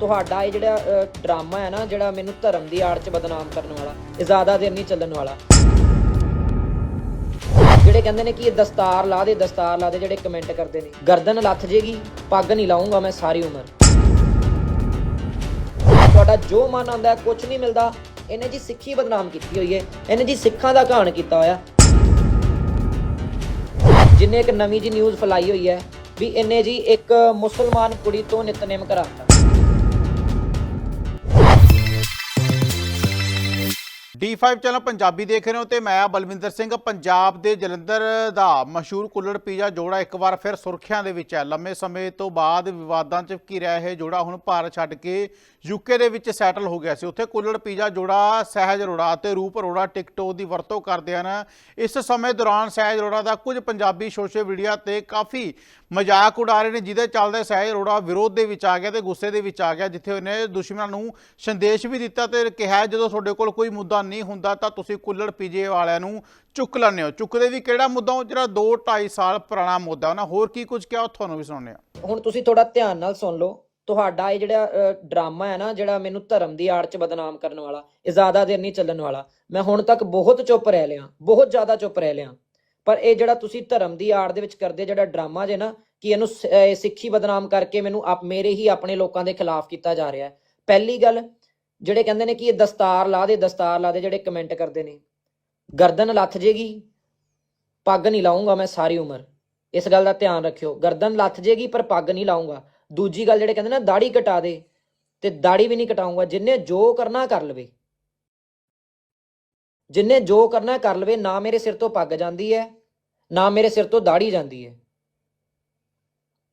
ਤੁਹਾਡਾ ਇਹ ਜਿਹੜਾ ਡਰਾਮਾ ਹੈ ਨਾ, ਜਿਹੜਾ ਮੈਨੂੰ ਧਰਮ ਦੀ ਆੜ 'ਚ ਬਦਨਾਮ ਕਰਨ ਵਾਲਾ, ਇਹ ਜ਼ਿਆਦਾ ਦੇਰ ਨਹੀਂ ਚੱਲਣ ਵਾਲਾ। ਜਿਹੜੇ ਕਹਿੰਦੇ ਨੇ ਕਿ ਇਹ ਦਸਤਾਰ ਲਾ ਦੇ, ਦਸਤਾਰ ਲਾ ਦੇ, ਜਿਹੜੇ ਕਮੈਂਟ ਕਰਦੇ ਨੇ। ਗਰਦਨ ਲੱਥ ਜੇਗੀ, ਪੱਗ ਨਹੀਂ ਲਾਉਂਗਾ ਮੈਂ ਸਾਰੀ ਉਮਰ। ਤੁਹਾਡਾ ਜੋ ਮਨ ਆਉਂਦਾ ਕੁਝ ਨਹੀਂ ਮਿਲਦਾ। ਇਹਨੇ ਜੀ ਸਿੱਖੀ ਬਦਨਾਮ ਕੀਤੀ ਹੋਈ ਹੈ। ਇਹਨੇ ਜੀ ਸਿੱਖਾਂ ਦਾ ਘਾਣ ਕੀਤਾ ਹੋਇਆ। ਜਿਨੇ ਇੱਕ ਨਵੀਂ ਜੀ ਨਿਊਜ਼ ਫੈਲਾਈ ਹੋਈ ਹੈ, ਵੀ ਇਹਨੇ ਜੀ ਇੱਕ ਮੁਸਲਮਾਨ ਕੁੜੀ ਤੋਂ ਨਿਤਨੇਮ ਕਰਾਤਾ। D5 ਚੈਨਲ ਪੰਜਾਬੀ ਦੇਖ ਰਹੇ ਹੋ ਤੇ ਮੈਂ ਬਲਵਿੰਦਰ ਸਿੰਘ, ਪੰਜਾਬ ਦੇ ਜਲੰਧਰ ਦਾ ਮਸ਼ਹੂਰ ਕੁੱਲੜ ਪੀਜ਼ਾ ਜੋੜਾ ਇੱਕ ਵਾਰ ਫਿਰ ਸੁਰਖੀਆਂ ਦੇ ਵਿੱਚ ਹੈ। ਲੰਮੇ ਸਮੇਂ ਤੋਂ ਬਾਅਦ ਵਿਵਾਦਾਂ 'ਚ ਘਿਰਿਆ ਇਹ ਜੋੜਾ ਹੁਣ ਭਾਰਤ ਛੱਡ ਕੇ ਯੂਕੇ ਦੇ ਵਿੱਚ ਸੈਟਲ ਹੋ ਗਿਆ ਸੀ। ਉੱਥੇ ਕੁੱਲੜ ਪੀਜ਼ਾ ਜੋੜਾ ਸਹਿਜ ਅਰੋੜਾ ਅਤੇ ਰੂਪ ਅਰੋੜਾ ਟਿਕਟੋ ਦੀ ਵਰਤੋਂ ਕਰਦੇ ਹਨ। ਇਸ ਸਮੇਂ ਦੌਰਾਨ ਸਹਿਜ ਅਰੋੜਾ ਦਾ ਕੁਝ ਪੰਜਾਬੀ ਸੋਸ਼ਲ ਮੀਡੀਆ ਤੇ ਕਾਫੀ ਮਜ਼ਾਕ ਉਡਾ ਰਹੇ ਨੇ, ਜਿਹਦੇ ਚੱਲਦੇ ਸਹਿਜ ਅਰੋੜਾ ਵਿਰੋਧ ਦੇ ਵਿੱਚ ਆ ਗਿਆ ਤੇ ਗੁੱਸੇ ਦੇ ਵਿੱਚ ਆ ਗਿਆ, ਜਿੱਥੇ ਉਹਨੇ ਦੁਸ਼ਮਣਾਂ ਨੂੰ ਸੰਦੇਸ਼ ਵੀ ਦਿੱਤਾ ਤੇ ਕਿਹਾ, ਜਦੋਂ ਤੁਹਾਡੇ ਕੋਲ ਕੋਈ ਮੁੱਦਾ ਨਹੀਂ ਹੁੰਦਾ, ਤਾਂ ਤੁਸੀਂ ਕੁੱਲੜ ਪੀਜੇ ਵਾਲਿਆਂ ਨੂੰ ਚੁੱਕ ਲੈਂਦੇ ਹੋ। ਚੁੱਕਦੇ ਵੀ ਕਿਹੜਾ ਮੁੱਦਾ ਉਹ, ਜਿਹੜਾ 2 2.5 ਸਾਲ ਪੁਰਾਣਾ ਮੁੱਦਾ ਉਹਨਾਂ ਹੋਰ ਕੀ ਕੁਝ ਕਿਹਾ, ਉਹ ਤੁਹਾਨੂੰ ਵੀ ਸੁਣਾਉਂਦੇ ਆ ਹੁਣ ਤੁਸੀਂ ਥੋੜਾ ਧਿਆਨ ਨਾਲ ਸੁਣ ਲਓ, ਤੁਹਾਡਾ ਇਹ ਜਿਹੜਾ ਡਰਾਮਾ ਹੈ ਨਾ, ਜਿਹੜਾ ਮੈਨੂੰ ਧਰਮ ਦੀ ਆੜ 'ਚ ਬਦਨਾਮ ਕਰਨ ਵਾਲਾ, ਇਹ ਜ਼ਿਆਦਾ ਦੇਰ ਨਹੀਂ ਚੱਲਣ ਵਾਲਾ, ਮੈਂ ਹੁਣ ਤੱਕ ਬਹੁਤ ਚੁੱਪ ਰਹਿ ਲਿਆ, ਬਹੁਤ ਜ਼ਿਆਦਾ ਚੁੱਪ ਰਹਿ ਲਿਆ। ਪਰ ਇਹ ਜਿਹੜਾ ਤੁਸੀਂ ਧਰਮ ਦੀ ਆੜ ਦੇ ਵਿੱਚ ਕਰਦੇ ਜਿਹੜਾ ਡਰਾਮਾ ਜੇ ਨਾ, ਕਿ ਇਹਨੂੰ ਸਿੱਖੀ ਬਦਨਾਮ ਕਰਕੇ ਮੈਨੂੰ ਆਪ, ਮੇਰੇ ਹੀ ਆਪਣੇ ਲੋਕਾਂ ਦੇ ਖਿਲਾਫ ਕੀਤਾ ਜਾ ਰਿਹਾ ਹੈ। ਪਹਿਲੀ ਗੱਲ, ਜਿਹੜੇ ਕਹਿੰਦੇ ਨੇ ਕਿ ਇਹ ਦਸਤਾਰ ਲਾ ਦੇ, ਦਸਤਾਰ ਲਾ ਦੇ ਜਿਹੜੇ ਕਮੈਂਟ ਕਰਦੇ ਨੇ। ਗਰਦਨ ਲੱਥ ਜੇਗੀ, ਪੱਗ ਨਹੀਂ ਲਾਉਂਗਾ ਮੈਂ ਸਾਰੀ ਉਮਰ। ਇਸ ਗੱਲ ਦਾ ਧਿਆਨ ਰੱਖਿਓ। ਗਰਦਨ ਲੱਥ ਜੇਗੀ, ਪਰ ਪੱਗ ਨਹੀਂ ਲਾਉਂਗਾ ਦੂਜੀ ਗੱਲ ਜਿਹੜੇ ਕਹਿੰਦੇ ਨਾ ਦਾੜੀ ਕਟਾ ਦੇ, ਤੇ ਦਾੜੀ ਵੀ ਨਹੀਂ ਕਟਾਉਂਗਾ ਜਿੰਨੇ ਜੋ ਕਰਨਾ ਕਰ ਲਵੇ। ਜਿੰਨੇ ਜੋ ਕਰਨਾ ਕਰ ਲਵੇ, ਨਾ ਮੇਰੇ ਸਿਰ ਤੋਂ ਪੱਗ ਜਾਂਦੀ ਹੈ, ਨਾ ਮੇਰੇ ਸਿਰ ਤੋਂ ਦਾੜੀ ਜਾਂਦੀ ਹੈ,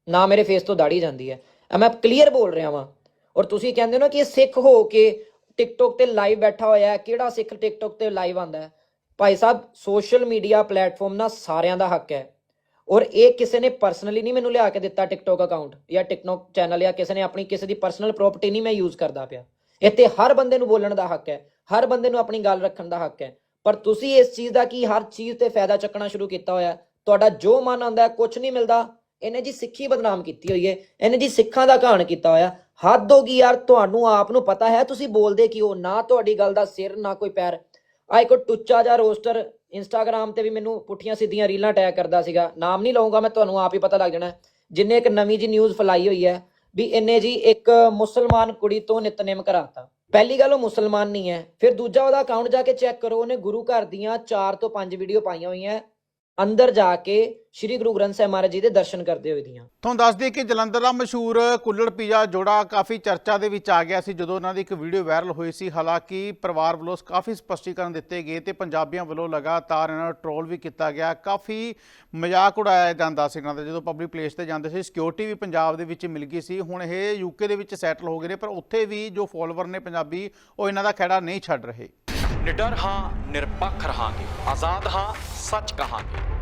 ਨਾ ਮੇਰੇ ਫੇਸ ਤੋਂ ਦਾੜੀ ਜਾਂਦੀ ਹੈ। ਇਹ ਮੈਂ ਕਲੀਅਰ ਬੋਲ ਰਿਹਾ ਵਾਂ। ਔਰ ਤੁਸੀਂ ਕਹਿੰਦੇ ਹੋ ਨਾ ਕਿ ਇਹ ਸਿੱਖ ਹੋ ਕੇ ਟਿਕਟੋਕ ਤੇ ਲਾਈਵ ਬੈਠਾ ਹੋਇਆ ਹੈ, ਕਿਹੜਾ ਸਿੱਖ ਟਿਕਟੋਕ ਤੇ ਲਾਈਵ ਆਂਦਾ ਹੈ? Bhai Sahib social media platform ਨਾ ਸਾਰਿਆਂ ਦਾ ਹੱਕ ਹੈ। ਔਰ ਇਹ ਕਿਸੇ ਨੇ ਪਰਸਨਲੀ ਨਹੀਂ ਮੈਨੂੰ ਲਿਆ ਕੇ ਦਿੱਤਾ ਟਿਕਟੋਕ ਅਕਾਊਂਟ ਜਾਂ ਟਿਕਟੋਕ ਚੈਨਲ ਜਾਂ ਕਿਸੇ ਨੇ ਆਪਣੀ ਕਿਸੇ ਦੀ ਪਰਸਨਲ ਪ੍ਰਾਪਰਟੀ ਨਹੀਂ ਮੈਂ ਯੂਜ਼ ਕਰਦਾ ਪਿਆ। ਇੱਥੇ ਹਰ ਬੰਦੇ ਨੂੰ ਬੋਲਣ ਦਾ ਹੱਕ ਹੈ, ਹਰ ਬੰਦੇ ਨੂੰ ਆਪਣੀ ਗੱਲ ਰੱਖਣ ਦਾ ਹੱਕ ਹੈ। ਪਰ ਤੁਸੀਂ ਇਸ ਚੀਜ਼ ਦਾ ਕੀ ਹਰ ਚੀਜ਼ ਤੇ ਫਾਇਦਾ ਚੱਕਣਾ ਸ਼ੁਰੂ ਕੀਤਾ ਹੋਇਆ ਤੁਹਾਡਾ ਜੋ ਮਨ ਆਉਂਦਾ ਕੁਝ ਨਹੀਂ ਮਿਲਦਾ। ਇਹਨੇ ਜੀ ਸਿੱਖੀ ਬਦਨਾਮ ਕੀਤੀ ਹੋਈ ਹੈ, ਇਹਨੇ ਜੀ ਸਿੱਖਾਂ ਦਾ ਘਾਣ ਕੀਤਾ ਹੋਇਆ ਹੱਦ ਹੋ ਗਈ ਯਾਰ, ਤੁਹਾਨੂੰ ਆਪ ਨੂੰ ਪਤਾ ਹੈ, ਤੁਸੀਂ ਬੋਲਦੇ ਕਿ ਹੋ ਨਾ ਤੁਹਾਡੀ ਗੱਲ ਦਾ ਸਿਰ, ਨਾ ਕੋਈ ਪੈਰ। ਆ ਇੱਕ ਟੁੱਚਾ ਜਿਹਾ ਰੋਸਟਰ ਇੰਸਟਾਗ੍ਰam ਤੇ ਵੀ ਮੈਨੂੰ ਪੁੱਠੀਆਂ ਸਿੱਧੀਆਂ ਰੀਲਾਂ ਟੈਗ ਕਰਦਾ ਸੀਗਾ। ਨਾਮ ਨਹੀਂ ਲਵਾਂਗਾ ਮੈਂ ਤੁਹਾਨੂੰ ਆਪ ਹੀ ਪਤਾ ਲੱਗ ਜਾਣਾ ਜਿੰਨੇ ਇੱਕ ਨਵੀਂ ਜੀ ਨਿਊਜ਼ ਫੈਲਾਈ ਹੋਈ ਹੈ ਵੀ ਇਹਨੇ ਜੀ ਇੱਕ ਮੁਸਲਮਾਨ ਕੁੜੀ ਤੋਂ ਨਿਤਨੇਮ ਕਰਾਤਾ। ਪਹਿਲੀ ਗੱਲ ਉਹ ਮੁਸਲਮਾਨ ਨਹੀਂ ਹੈ, ਫਿਰ ਦੂਜਾ ਉਹਦਾ ਅਕਾਊਂਟ ਜਾ ਕੇ ਚੈੱਕ ਕਰੋ, ਉਹਨੇ ਗੁਰੂ ਘਰ ਦੀਆਂ 4 ਤੋਂ 5 ਵੀਡੀਓ ਪਾਈਆਂ ਹੋਈਆਂ। ਅੰਦਰ ਜਾ ਕੇ ਸ੍ਰੀ ਗੁਰੂ ਗ੍ਰੰਥ ਸਾਹਿਬ ਮਹਾਰਾਜ ਜੀ ਦੇ ਦਰਸ਼ਨ ਕਰਦੇ ਹੋਏ ਦੀਆਂ। ਤੁਹਾਨੂੰ ਦੱਸ ਦਈਏ ਕਿ ਜਲੰਧਰ ਦਾ ਮਸ਼ਹੂਰ ਕੁੱਲੜ ਪੀਜ਼ਾ ਜੋੜਾ ਕਾਫੀ ਚਰਚਾ ਦੇ ਵਿੱਚ ਆ ਗਿਆ ਸੀ ਜਦੋਂ ਉਹਨਾਂ ਦੀ ਇੱਕ ਵੀਡੀਓ ਵਾਇਰਲ ਹੋਈ ਸੀ। ਹਾਲਾਂਕਿ ਪਰਿਵਾਰ ਵੱਲੋਂ ਕਾਫੀ ਸਪਸ਼ਟੀਕਰਨ ਦਿੱਤੇ ਗਏ ਤੇ ਪੰਜਾਬੀਆਂ ਵੱਲੋਂ ਲਗਾਤਾਰ ਇਹਨਾਂ ਨੂੰ ਟ੍ਰੋਲ ਵੀ ਕੀਤਾ ਗਿਆ। ਕਾਫੀ ਮਜ਼ਾਕ ਉਡਾਇਆ ਜਾਂਦਾ ਸੀ ਇਹਨਾਂ ਦਾ ਜਦੋਂ ਪਬਲਿਕ ਪਲੇਸ ਤੇ ਜਾਂਦੇ ਸੀ। ਸਿਕਿਉਰਿਟੀ ਵੀ ਪੰਜਾਬ ਦੇ ਵਿੱਚ ਮਿਲ ਗਈ ਸੀ। ਹੁਣ ਇਹ ਯੂਕੇ ਦੇ ਵਿੱਚ ਸੈਟਲ ਹੋ ਗਏ ਨੇ ਪਰ ਉੱਥੇ ਵੀ ਜੋ ਫੋਲੋਵਰ ਨੇ ਪੰਜਾਬੀ ਉਹ ਇਹਨਾਂ ਦਾ ਖਹਿੜਾ ਨਹੀਂ ਛੱਡ ਰਹੇ। ਨਿਡਰ ਹਾਂ ਨਿਰਪੱਖ ਰਹਾਂਗੇ। ਆਜ਼ਾਦ ਹਾਂ ਸੱਚ ਕਹਾਂਗੇ।